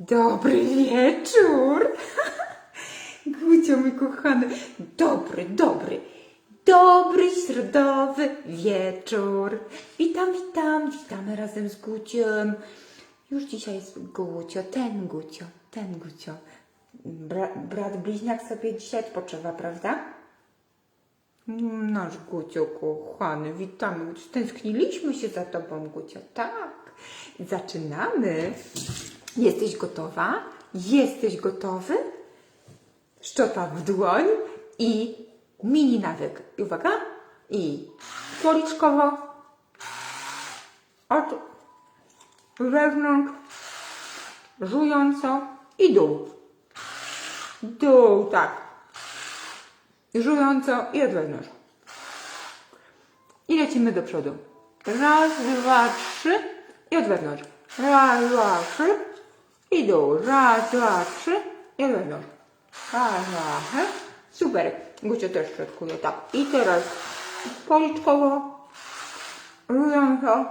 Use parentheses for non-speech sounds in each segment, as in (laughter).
Dobry wieczór. (laughs) Gucio, mój kochany. Dobry, dobry. Dobry, środowy wieczór. Witam, witam. Witamy razem z Guciem. Już dzisiaj jest Gucio, ten Gucio, ten Gucio. Bra, brat bliźniak sobie dzisiaj odpoczywa, prawda? Nasz Gucio kochany, witamy. Tęskniliśmy się za Tobą, Gucio. Tak. Zaczynamy. Jesteś gotowa? Jesteś gotowy? Szczota w dłoń i mini nawyk. I uwaga. I policzkowo. Od wewnątrz. Żująco i dół. Dół, tak. Żująco i od wewnątrz. I lecimy do przodu. Raz, dwa, trzy i od wewnątrz. Raz, dwa, trzy i dół. Raz, dwa, trzy i dwa, trzy. Super. Gucio też środkuje, tak. I teraz policzkowo, żująco,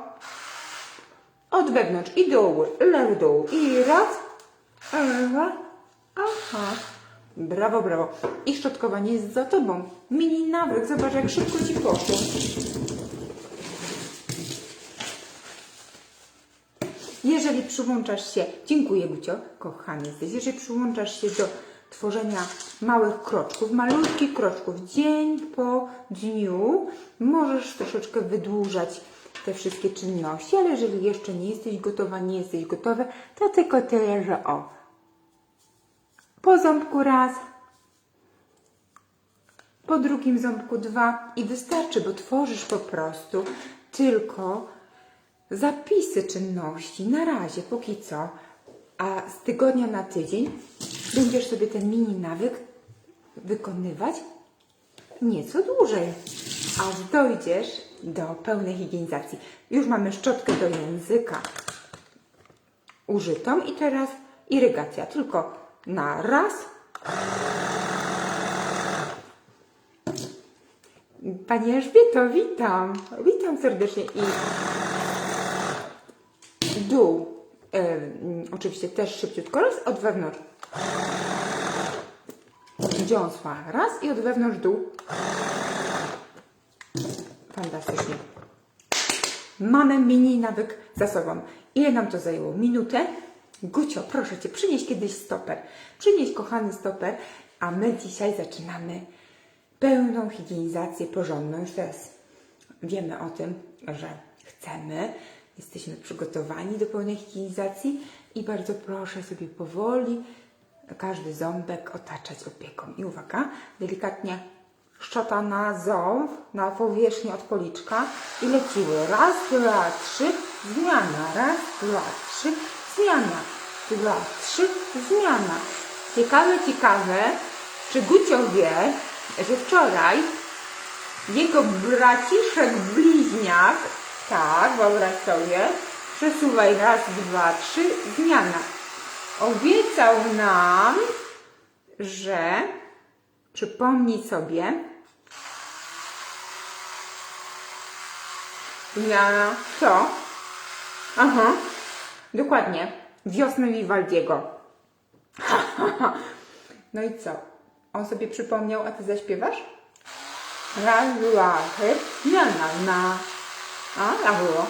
od wewnątrz i dół, lewy dół. I raz, dwa, aha. Brawo, brawo. I szczotkowanie jest za tobą. Mini nawyk, zobacz jak szybko ci poszło. Jeżeli przyłączasz się, dziękuję Gucio, kochany jesteś, jeżeli przyłączasz się do tworzenia małych kroczków, malutkich kroczków, dzień po dniu, możesz troszeczkę wydłużać te wszystkie czynności, ale jeżeli jeszcze nie jesteś gotowa, nie jesteś gotowy, to tylko tyle, że o, po ząbku raz, po drugim ząbku dwa i wystarczy, bo tworzysz po prostu tylko zapisy czynności na razie, póki co, a z tygodnia na tydzień będziesz sobie ten mini nawyk wykonywać nieco dłużej, aż dojdziesz do pełnej higienizacji. Już mamy szczotkę do języka użytą i teraz irygacja, tylko na raz. Pani Elżbieto, witam. Witam serdecznie i dół. E, mm, oczywiście też szybciutko raz od wewnątrz. Dziąsła raz i od wewnątrz dół. Fantastycznie. Mamy mini nawyk za sobą. Ile nam to zajęło? Minutę? Gucio, proszę Cię, przynieś kiedyś stoper. Przynieś kochany stoper, a my dzisiaj zaczynamy pełną higienizację porządną. Już teraz wiemy o tym, że chcemy, jesteśmy przygotowani do pełnej higienizacji i bardzo proszę sobie powoli każdy ząbek otaczać opieką. I uwaga, delikatnie szczota na ząb, na powierzchnię od policzka i lecimy. Raz, dwa, trzy, zmiana. Raz, dwa, trzy, zmiana. Dwa, trzy, zmiana. Ciekawe, ciekawe, czy Gucio wie, że wczoraj jego braciszek bliźniak, tak, wyobraź sobie, przesuwaj raz, dwa, trzy, zmiana. Obiecał nam, że przypomnij sobie, zmiana co? Aha, dokładnie, wiosnę Vivaldiego. (laughs) No i co? On sobie przypomniał, a ty zaśpiewasz? Raz, dwa, trzy, zmiana na. A, tak było.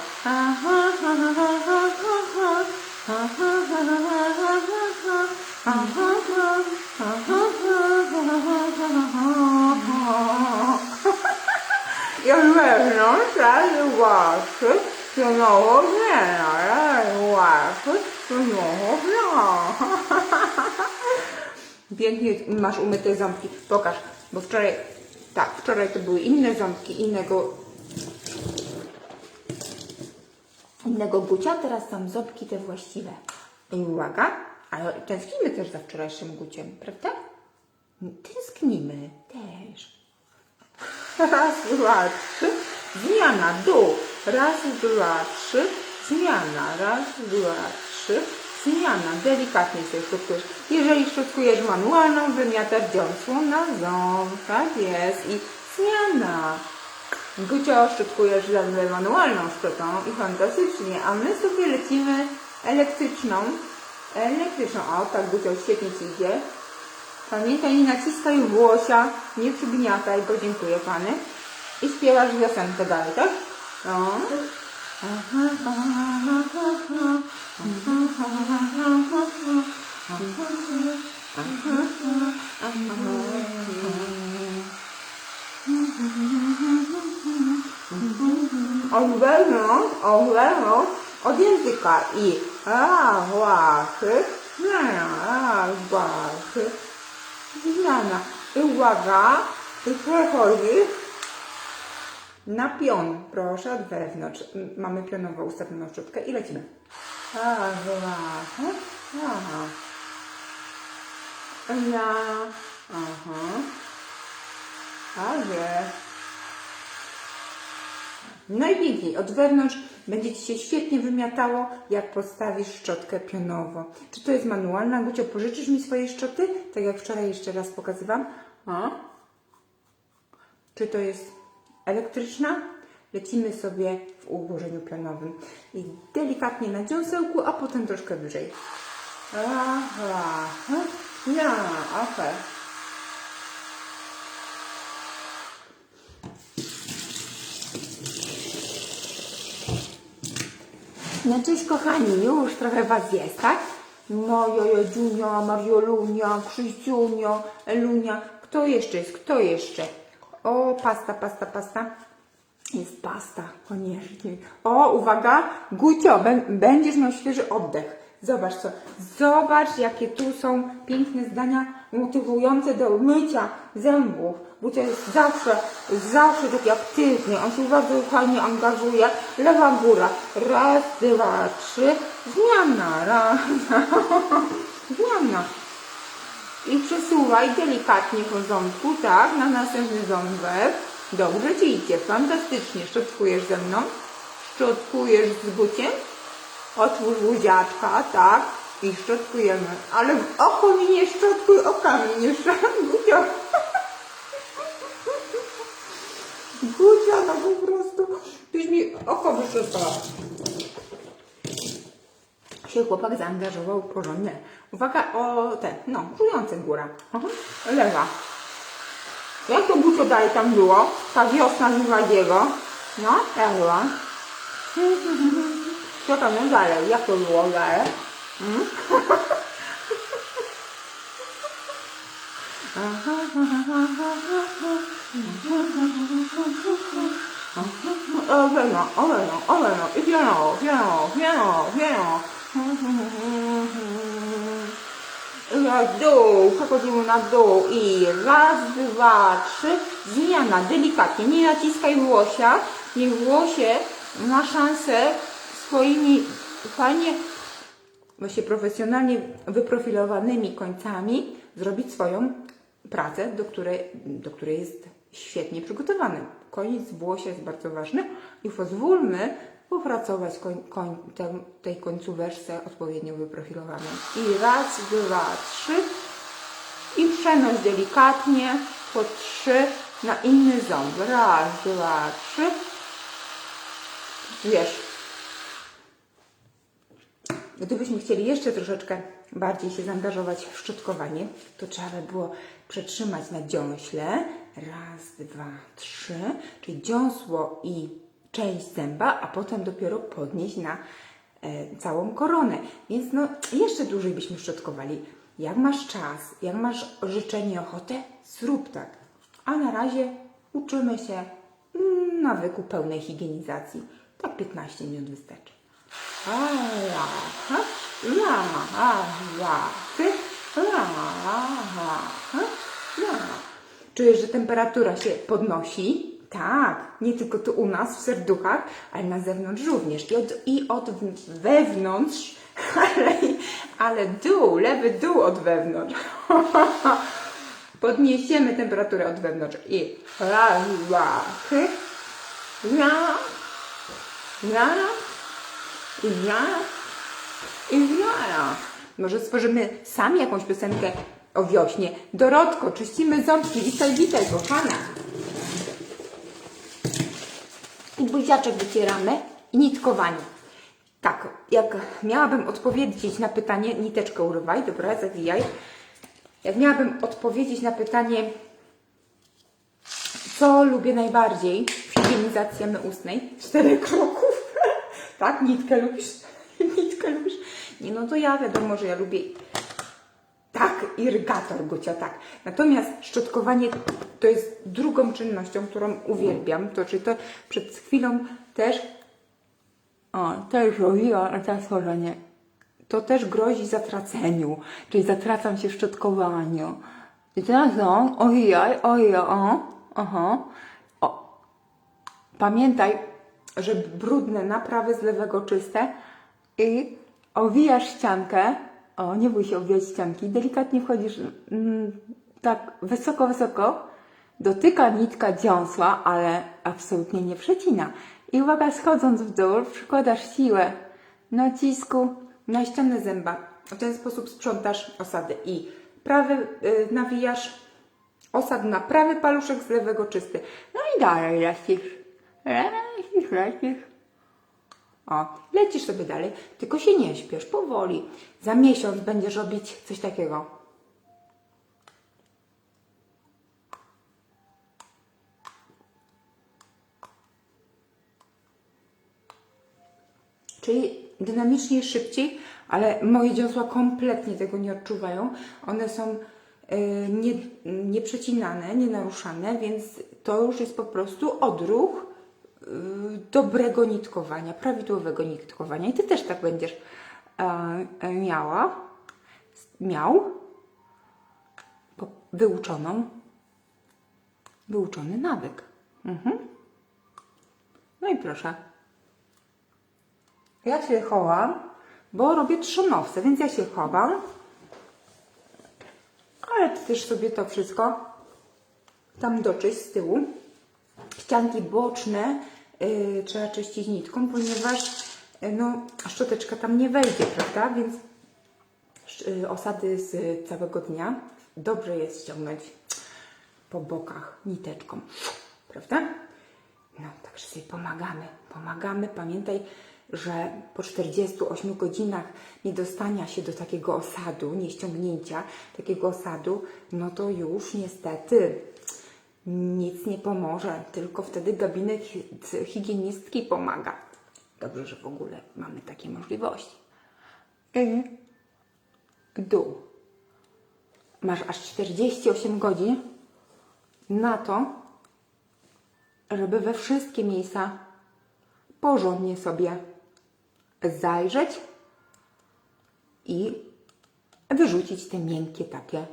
Raz, dwa, trzy, znowu zmiana, raz, dwa, trzy, znowu zmiana. Pięknie masz umyte ząbki. Pokaż, bo wczoraj, tak, wczoraj to były inne ząbki, innego, innego gucia, teraz są ząbki te właściwe. I uwaga, ale tęsknimy też za wczorajszym guciem, prawda? Tęsknimy też. Raz, dwa, trzy, zmiana, dół. Raz, dwa, trzy, zmiana. Raz, dwa, trzy, zmiana. Delikatnie sobie szczotkujesz. Jeżeli szczotkujesz manualną, wymiatasz dziąsło na ząb. Tak jest. I zmiana. Gucio szczotkujesz zazwyczaj manualną szczotą i fantastycznie, a my sobie lecimy elektryczną elektryczną. O, tak Gucio, świetnie Ci idzie. Pamiętaj, nie naciskaj włosia, nie przygniataj go, dziękuję Pany. I śpiewasz piosenkę dalej, tak? No. Od wewnątrz, od wewnątrz, od języka i a, łachy, zmiana. I uwaga, i przechodzi na pion. Proszę, od wewnątrz. Mamy pionowo ustawioną szczotkę i lecimy. Łachy, aha. Ja, aha. Ale. Najpiękniej od wewnątrz będzie Ci się świetnie wymiatało, jak postawisz szczotkę pionowo. Czy to jest manualna? Gucio, pożyczysz mi swoje szczoty? Tak jak wczoraj jeszcze raz pokazywałam. A? Czy to jest elektryczna? Lecimy sobie w ułożeniu pionowym. I delikatnie na dziąsełku, a potem troszkę wyżej. Aha. Ja, okej. No cześć kochani, już trochę Was jest, tak? Moja Jadziunia, Mariolunia, Krzysiunio, Elunia. Kto jeszcze jest? Kto jeszcze? O, pasta, pasta, pasta. Jest pasta, koniecznie. O, uwaga, Gucio, bę- będziesz miał świeży oddech. Zobacz co, zobacz jakie tu są piękne zdania motywujące do mycia zębów. Gucio jest zawsze, zawsze taki aktywny, on się bardzo fajnie angażuje. Lewa góra, raz, dwa, trzy, zmiana, raz, zmiana. I przesuwaj delikatnie po ząbku, tak, na następny ząbek. Dobrze Ci idzie, fantastycznie. Szczotkujesz ze mną, szczotkujesz z buciem, otwórz buziaczka, tak, i szczotkujemy. Ale w oko mi nie szczotkuj, okami nie szczotkuj. Gucia, no po prostu, tyś mi oko wyszczotkował się chłopak zaangażował porządnie. Uwaga o te, no, czujące góra. Aha, lewa. Jak to buco dalej tam było? Ta wiosna Żywadiego. No, jak była? (laughs) Co tam dalej? Jak to było dalej? Mm? Oweno, oweno. I piano, piano, piano, piano. Na dół, przechodzimy na dół i raz, dwa, trzy, zmiana, delikatnie, nie naciskaj włosia, niech włosie ma szansę swoimi fajnie, właśnie profesjonalnie wyprofilowanymi końcami zrobić swoją pracę, do której, do której jest świetnie przygotowany. Koniec włosia jest bardzo ważny i pozwólmy popracować koń, koń, tę- tej końcóweczce odpowiednio wyprofilowaną. I raz, dwa, trzy i przenoś delikatnie po trzy na inny ząb. Raz, dwa, trzy. Wiesz, Gdybyśmy chcieli jeszcze troszeczkę bardziej się zaangażować w szczotkowanie, to trzeba by było przetrzymać na dziąśle. Raz, dwa, trzy, czyli dziąsło i część zęba, a potem dopiero podnieść na e, całą koronę. Więc no, jeszcze dłużej byśmy szczotkowali. Jak masz czas, jak masz życzenie, ochotę, zrób tak. A na razie uczymy się nawyku pełnej higienizacji. Tak 15 minut wystarczy. Aha, lama, aha, ty, lama, aha, lama. Czujesz, że temperatura się podnosi? Tak, nie tylko tu u nas w serduchach, ale na zewnątrz również. I od, i od wewnątrz, (laughs) ale, ale dół, lewy dół od wewnątrz. (laughs) Podniesiemy temperaturę od wewnątrz. I raz, dwa, trzy, lama, lama. I ja. Może stworzymy sami jakąś piosenkę o wiośnie. Dorotko, czyścimy ząbki. Witaj, witaj, kochana. I buziaczek wycieramy i nitkowanie. Tak, jak miałabym odpowiedzieć na pytanie, niteczkę urywaj, dobra, zawijaj. Jak miałabym odpowiedzieć na pytanie, co lubię najbardziej w higienizacji jamy ustnej? Czterech kroków. Tak, nitkę lubisz? (laughs) nitkę lubisz? Nie, no to ja wiadomo, że ja lubię tak, irygator Gucia, tak. Natomiast szczotkowanie to jest drugą czynnością, którą uwielbiam. To czy to przed chwilą też o, też robiłam, a teraz może nie. To też grozi zatraceniu, czyli zatracam się w szczotkowaniu. I teraz no, ojej, ojej, o, aha, o. Pamiętaj, że brudne naprawy z lewego czyste i owijasz ściankę, o, nie bój się owijać ścianki, delikatnie wchodzisz mm, tak wysoko, wysoko, dotyka nitka dziąsła, ale absolutnie nie przecina. I uwaga, schodząc w dół, przykładasz siłę nacisku na ścianę zęba. W ten sposób sprzątasz osady i prawy y, nawijasz osad na prawy paluszek z lewego czysty. No i dalej lecisz, lecisz. O, lecisz sobie dalej, tylko się nie śpiesz, powoli. Za miesiąc będziesz robić coś takiego. Czyli dynamicznie szybciej, ale moje dziąsła kompletnie tego nie odczuwają. One są y, nie, nieprzecinane, nienaruszane, więc to już jest po prostu odruch dobrego nitkowania, prawidłowego nitkowania. I Ty też tak będziesz e, e, miała, miał wyuczoną, wyuczony nawyk. Mhm. No i proszę. Ja się chowam, bo robię trzonowce, więc ja się chowam. Ale ty też sobie to wszystko tam doczyść z tyłu. Ścianki boczne trzeba czyścić nitką, ponieważ yy, no, szczoteczka tam nie wejdzie, prawda? Więc yy, osady z całego dnia dobrze jest ściągnąć po bokach niteczką, prawda? No, także sobie pomagamy, pomagamy. Pamiętaj, że po 48 godzinach niedostania się do takiego osadu, nieściągnięcia takiego osadu, no to już niestety nic nie pomoże, tylko wtedy gabinet hi- higienistki pomaga. Dobrze, że w ogóle mamy takie możliwości. I dół. Masz aż 48 godzin na to, żeby we wszystkie miejsca porządnie sobie zajrzeć i wyrzucić te miękkie takie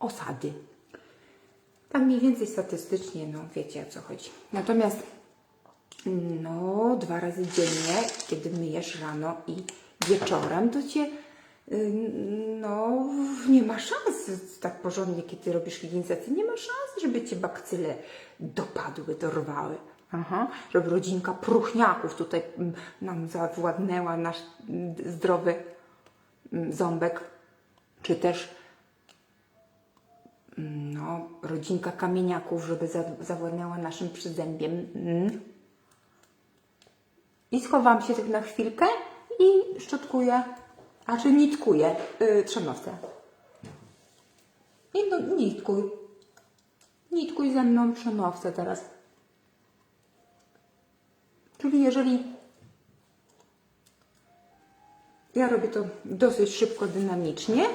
osady. Tak mniej więcej statystycznie, no wiecie o co chodzi. Natomiast no dwa razy dziennie, kiedy myjesz rano i wieczorem, to cię y, no nie ma szans tak porządnie, kiedy robisz higienizację, nie ma szans, żeby cię bakcyle dopadły, dorwały. Aha, żeby rodzinka próchniaków tutaj mm, nam zawładnęła nasz mm, zdrowy mm, ząbek, czy też no, rodzinka kamieniaków, żeby za, zawładnęła naszym przyzębiem. Mm. I schowam się tak na chwilkę i szczotkuję, a czy nitkuję yy, trzonowce. I no, nitkuj. Nitkuj ze mną trzonowce teraz. Czyli jeżeli ja robię to dosyć szybko, dynamicznie,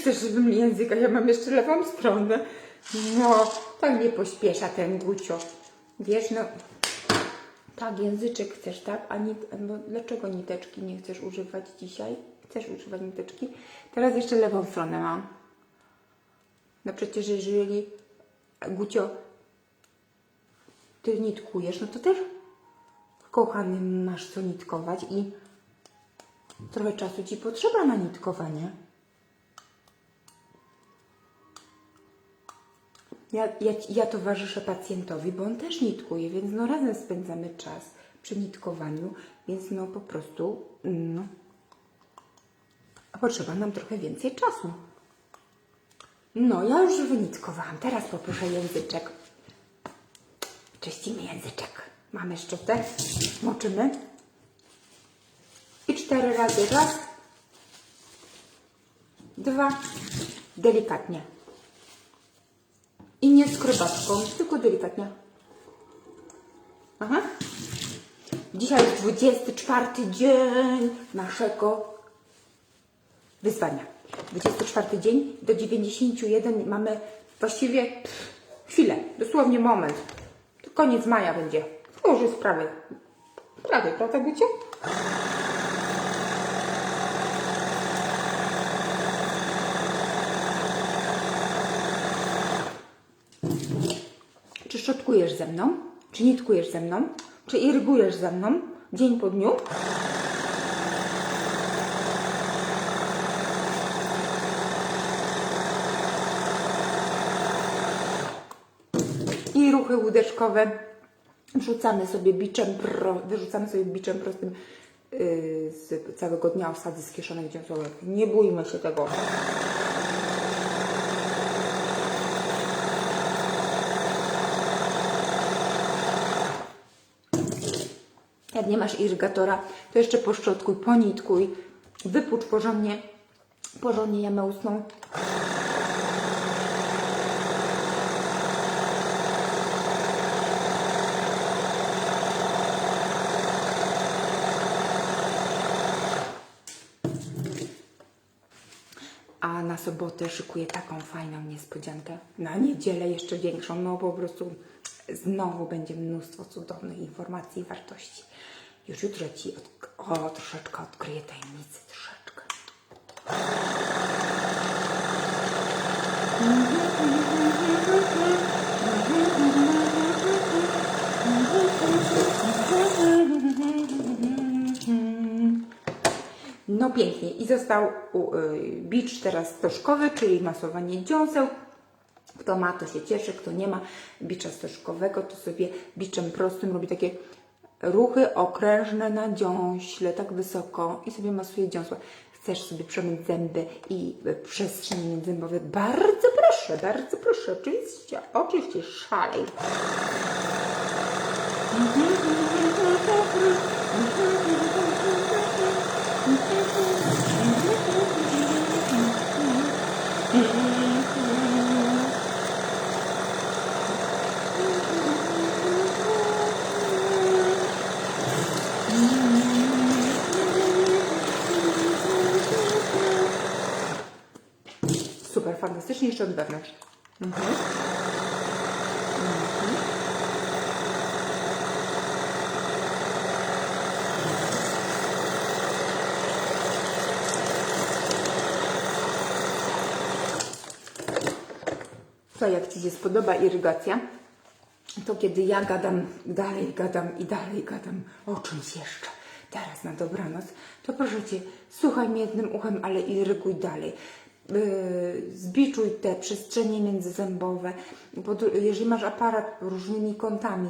chcesz, żebym języka, ja mam jeszcze lewą stronę. No, tak nie pośpiesza ten Gucio. Wiesz, no, tak, języczek chcesz, tak? A nit, no, dlaczego niteczki nie chcesz używać dzisiaj? Chcesz używać niteczki? Teraz jeszcze lewą stronę mam. No przecież jeżeli, Gucio, ty nitkujesz, no to też kochany masz co nitkować i trochę czasu ci potrzeba na nitkowanie. Ja, ja, ja towarzyszę pacjentowi, bo on też nitkuje, więc no razem spędzamy czas przy nitkowaniu, więc no po prostu no, potrzeba nam trochę więcej czasu. No, ja już wynitkowałam. Teraz poproszę języczek. Czyścimy języczek. Mamy szczotę, moczymy. cztery razy. Raz, dwa, delikatnie. I nie skrobatką, tylko delikatnie. Aha. Dzisiaj jest 24 dzień naszego wyzwania. 24 dzień do 91 mamy właściwie chwilę, dosłownie moment. To koniec maja będzie. To już jest prawie. Prawda, Gucie? Szczotkujesz ze mną? Czy nitkujesz ze mną? Czy irygujesz ze mną dzień po dniu? I ruchy łódeczkowe wrzucamy sobie biczem, wyrzucamy sobie biczem prostym yy, z całego dnia osady z kieszonek dziąsełek. Nie bójmy się tego. Jak nie masz irygatora, to jeszcze poszczotkuj, ponitkuj, wypucz porządnie, porządnie jamę ustną. A na sobotę szykuję taką fajną niespodziankę. Na niedzielę jeszcze większą. No po prostu znowu będzie mnóstwo cudownych informacji i wartości. Już jutro Ci od... o, troszeczkę odkryję tajemnicy. Troszeczkę. No pięknie. I został y, bicz teraz stożkowy, czyli masowanie dziąseł. Kto ma, to się cieszy, kto nie ma bicza stożkowego, to sobie biczem prostym robi takie ruchy okrężne na dziąśle, tak wysoko i sobie masuje dziąsła. Chcesz sobie przemyć zęby i przestrzeń międzyzębowe? Bardzo proszę, bardzo proszę. Oczywiście, oczywiście, szalej. Super, jeszcze od wewnątrz. Mhm. Jak Ci się spodoba irygacja, to kiedy ja gadam dalej, gadam i dalej gadam o czymś jeszcze, teraz na dobranoc, to proszę Cię, słuchaj mnie jednym uchem, ale iryguj dalej. Yy, Zbiczuj te przestrzenie międzyzębowe. Jeżeli masz aparat różnymi kątami,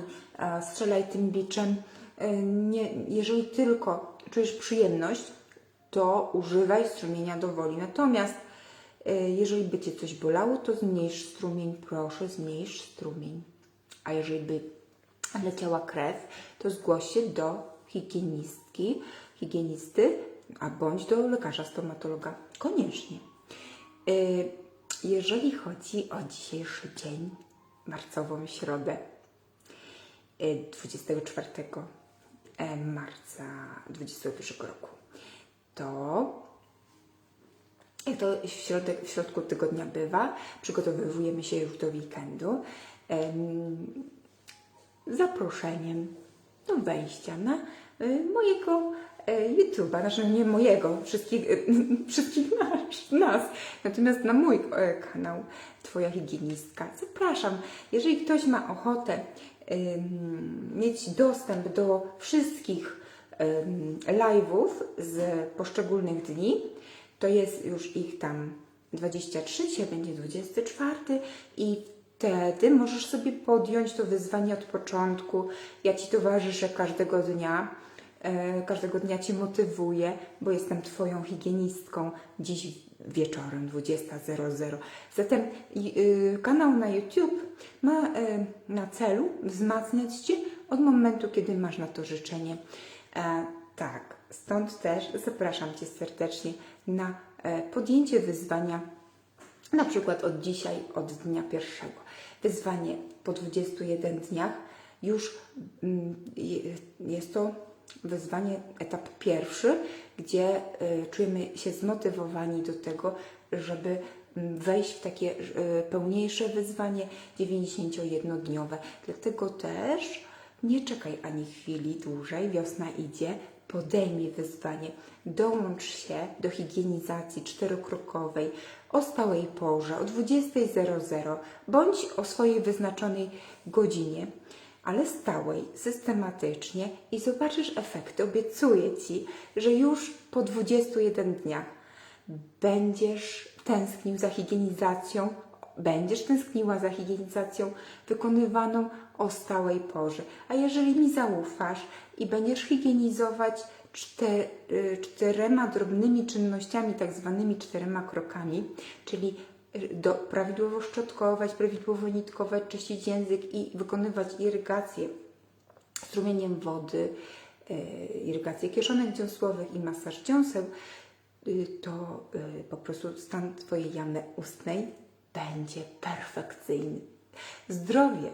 strzelaj tym biczem. Yy, Nie, jeżeli tylko czujesz przyjemność, to używaj strumienia do woli. Natomiast y, jeżeli by Cię coś bolało, to zmniejsz strumień, proszę, zmniejsz strumień. A jeżeli by leciała krew, to zgłoś się do higienistki, higienisty, a bądź do lekarza stomatologa. Koniecznie. Y, Jeżeli chodzi o dzisiejszy dzień, marcową środę, y, 24 e, marca 2021 roku, to jak to w, środek, w środku tygodnia bywa, przygotowujemy się już do weekendu. Em, zaproszeniem do wejścia na y, mojego YouTube'a, znaczy nie mojego, wszystkich, y, (laughs) wszystkich nas, nas, natomiast na mój e, kanał Twoja higienistka. Zapraszam, jeżeli ktoś ma ochotę mieć dostęp do wszystkich live'ów z poszczególnych dni, to jest już ich tam 23, dzisiaj będzie 24 i wtedy możesz sobie podjąć to wyzwanie od początku. Ja Ci towarzyszę każdego dnia, e, każdego dnia Cię motywuję, bo jestem Twoją higienistką dziś wieczorem 20.00. Zatem y, kanał na YouTube ma e, na celu wzmacniać Cię od momentu, kiedy masz na to życzenie. E, tak. stąd też zapraszam Cię serdecznie na e, podjęcie wyzwania, na przykład od dzisiaj, od dnia pierwszego. Wyzwanie po 21 dniach już mm, je- jest to wyzwanie etap pierwszy, gdzie y, czujemy się zmotywowani do tego, żeby mm, wejść w takie y, pełniejsze wyzwanie 91-dniowe. Dlatego też nie czekaj ani chwili dłużej, wiosna idzie, podejmij wyzwanie, dołącz się do higienizacji czterokrokowej o stałej porze, o 20.00 bądź o swojej wyznaczonej godzinie ale stałej, systematycznie i zobaczysz efekty. Obiecuję Ci, że już po 21 dniach będziesz tęsknił za higienizacją, będziesz tęskniła za higienizacją wykonywaną o stałej porze. A jeżeli mi zaufasz i będziesz higienizować y, czterema drobnymi czynnościami, tak zwanymi czterema krokami, czyli do, prawidłowo szczotkować, prawidłowo nitkować, czyścić język i wykonywać irygację strumieniem wody, e, irygację kieszonek dziąsłowych i masaż dziąseł, y, to y, po prostu stan Twojej jamy ustnej będzie perfekcyjny. Zdrowie,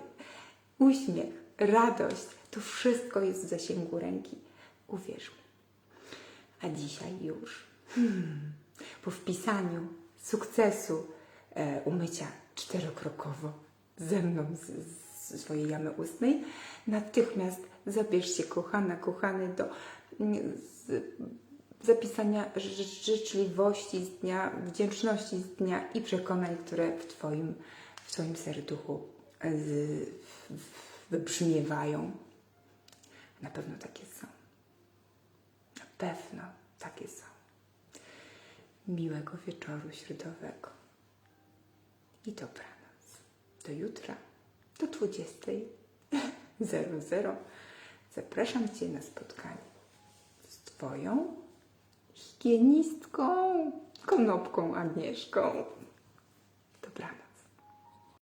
uśmiech, radość, to wszystko jest w zasięgu ręki. Uwierz mi. A dzisiaj już hmm, po wpisaniu sukcesu e, umycia czterokrokowo ze mną z, z swojej jamy ustnej, natychmiast zabierz się, kochana, kochany, do mm, z, zapisania ży- życzliwości z dnia, wdzięczności z dnia i przekonań, które w Twoim, w twoim serduchu e, z, wybrzmiewają. Na pewno takie są. Na pewno takie są. Miłego wieczoru środowego. I dobranoc. Do jutra, do 20.00. (laughs) Zapraszam Cię na spotkanie z Twoją higienistką, konopką Agnieszką.